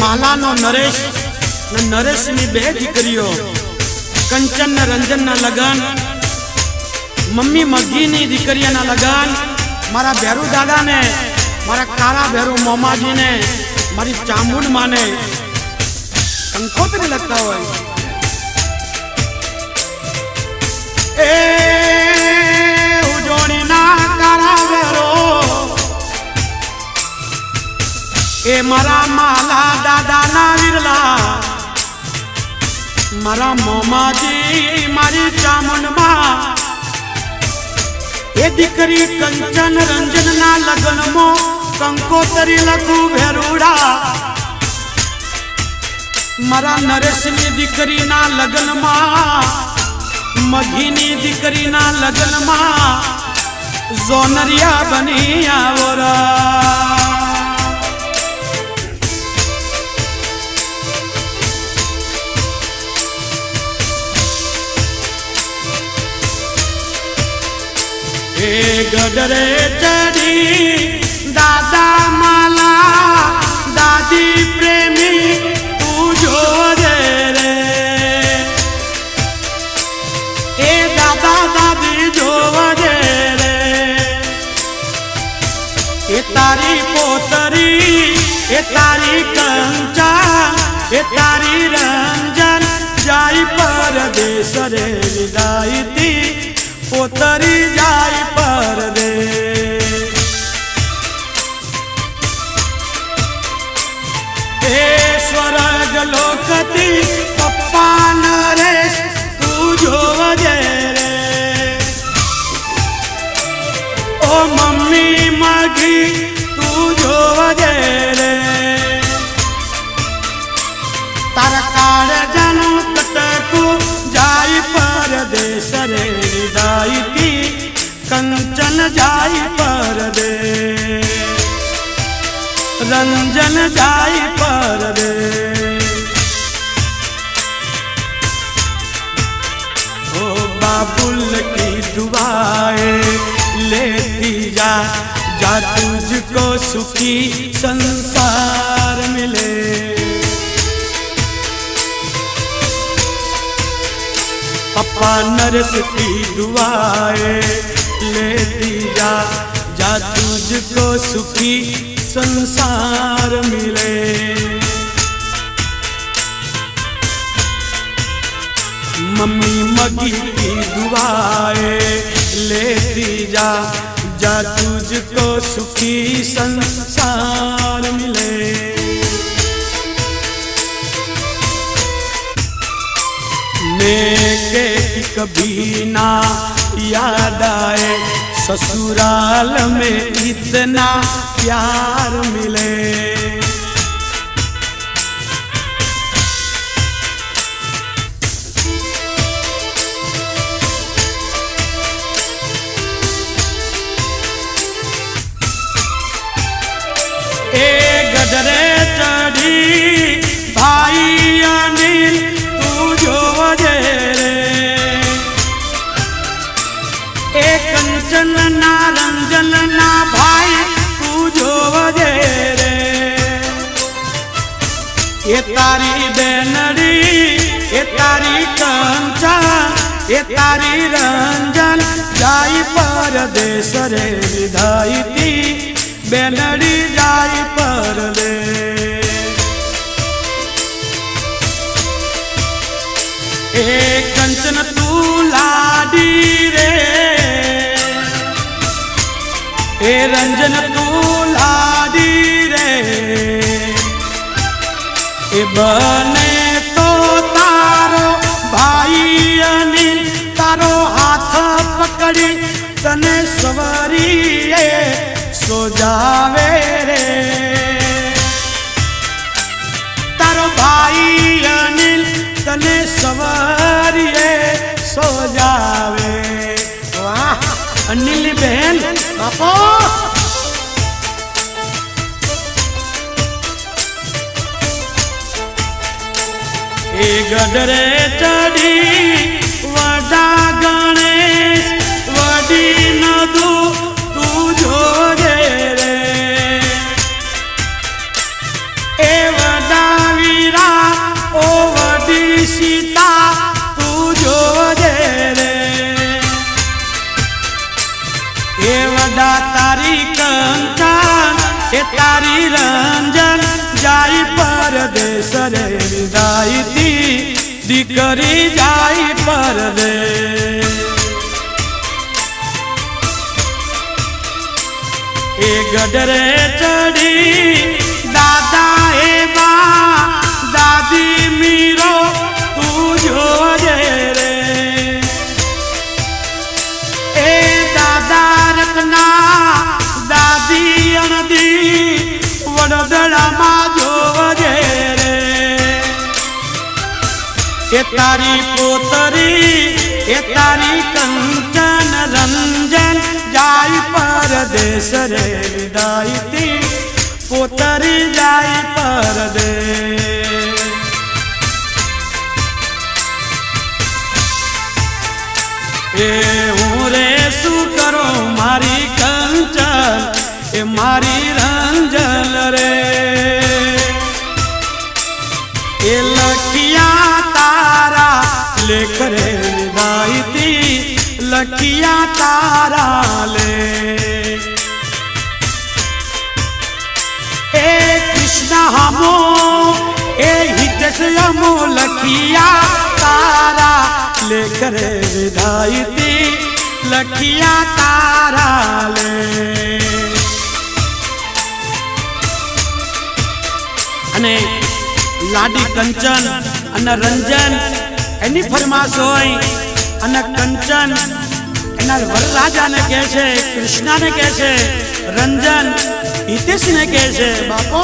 માલાનો નરેશ ને નરેશની બે દીકરીઓ, કંચન ને રંજનના લગન, મમ્મી મગીની દીકરીઓના લગન, મારા ભેરુ દાદાને, મારા કાળા ભેરુ મોમાજીને, મારી ચામુંડ માને કંકોત્રી લગતા હોય. એ મારા માલા દાદાના વિરલા. મારા મોમાજી મારી ચામુંડમાં. એ દીકરી કંચન રંજનના લગ્નમાં કંકોતરી લખું ભેરુડા. મારા નરેશની દીકરીના લગ્નમાં, મઘીની દીકરીના લગ્નમાં, ઝોનરિયા બની આવરા. એ ગડરે ચડી, દાદા માલા, દાદી પ્રેમી તું જોજે રે. એ દાદા દાદી જોજે રે એ તારી પોતરી, એ તારી કંચા, એ તારી રંજન, જાય પરદેશ રે વિદાયતી પોતરી જાય પરદેશ कंचन जाई परदे। रंजन जाई परदे। ओ बाबुल की दुआए लेती जा जा तुझको सुखी संसार मिले। पप्पा नरस की दुआए लेती जा जा तुझको सुखी संसार मिले। मम्मी मगी की दुआएँ लेती जा। जा तुझको सुखी संसार मिले। मेरे की कभी ना याद आए ससुराल में इतना प्यार मिले એ તારી બેનડી, એ તારી કંચા એ તારી રંજન, જાય પરદેશ રે વિધાયતી, બેનડી જાય પરદેશ. એ કંચન તું લાડી રે, એ રંજન તું બને તો તારો ભાઈ અને તારો હાથ પકડી તને સવારી સોજાવે રે. તારો ભાઈ અનિલ તને સવારીએ સોજાવે. અનિલ બહેન બાપો! એ ગઢરે ચડી વડા ગણેશ, વડી નદું તું જોજે રે. એ વડા વીરા, ઓ વડી સીતા તું જોજે રે. એ વડા તારી કંચન એ તારી રંજન, જાય પરદેશ રે વિદાય દીકરી જાય પરદેશ એ ગડરે ચડી દાદા એવા દાદી મીરો તારી પોતરી એ તારી કંચન રંજન જાય પરદેશ રે વિદાય પોતરી જાય પરદેશ હિતેશ લખિયા તારા લેખ રે વિદાયતી લખિયા તારા, લે. અને લાડી કંચન અને રંજન એની ફરમાશ હોય અને કંચન એના વરરાજાને કહે છે, કૃષ્ણને કહે છે, રંજન હિતેશને કહે છે, બાપો!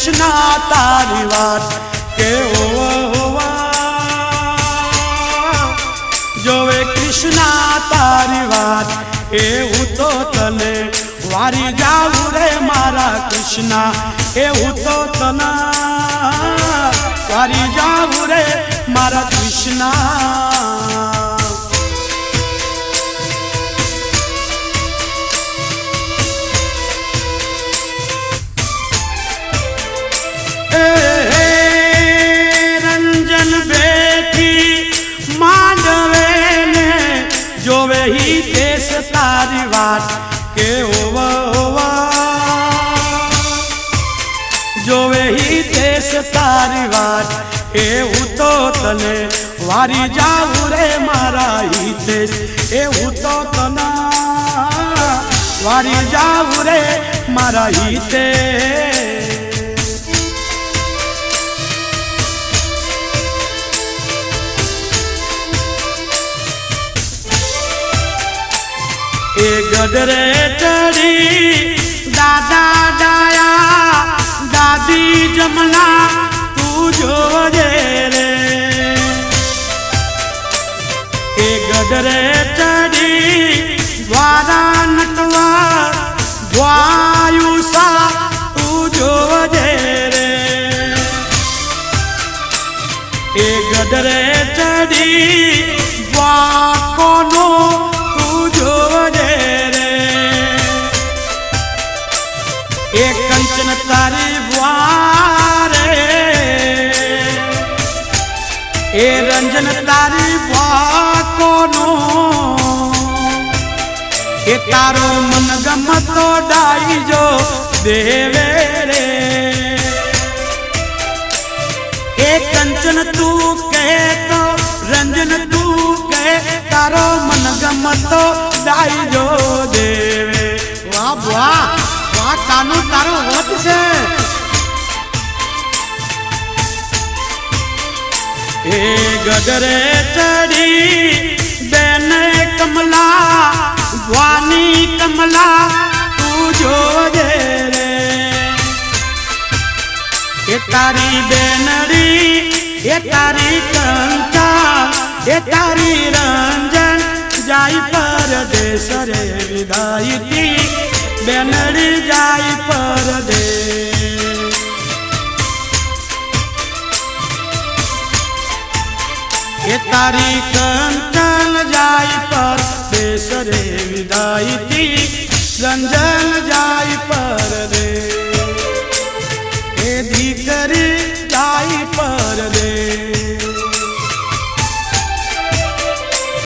કૃષ્ણ તારી વાત કે હોવા જોવે કૃષ્ણ તારી વાત એવું તો તને વારી જાવું રે કૃષ્ણા એવું તો તને વારી જાવું રે મારા કૃષ્ણ દેશ તારી વાત કે ઓવા ઓવા જોવે હી દેશ તારી વાત હું તો તને વારી જાઉં રે મારા હિતે એ હું તો તને વારી જાઉં રે મારા એ ગડરે ચડી દાદા ડાયા દાદી જમલા તું જોજે રે. એ ગડરે એ રંજન તારી વાકોનો એ તારો મન ગમતો ડાઈજો દેવે રે. એ કંચન તું કહે તો રંજન તું કહે તારો મન ગમતો ડાઈજો દેવે. વાહ વાહ વાહ તાનું તારો વત છે. એ ગડરે ચડી, બેન કમલા, વાની કમલા, તું જોજે રે. એ તારી બેનડી, એ તારી કંકા એ તારી રંજન, જાય પરદેશ રે વિદાયતી બેનડી જાય પરદેશ એ તારી કંચન જાય પર દેશ રે વિદાયતી રંજન જાય પર રે. એ દીકરી જાય પર રે.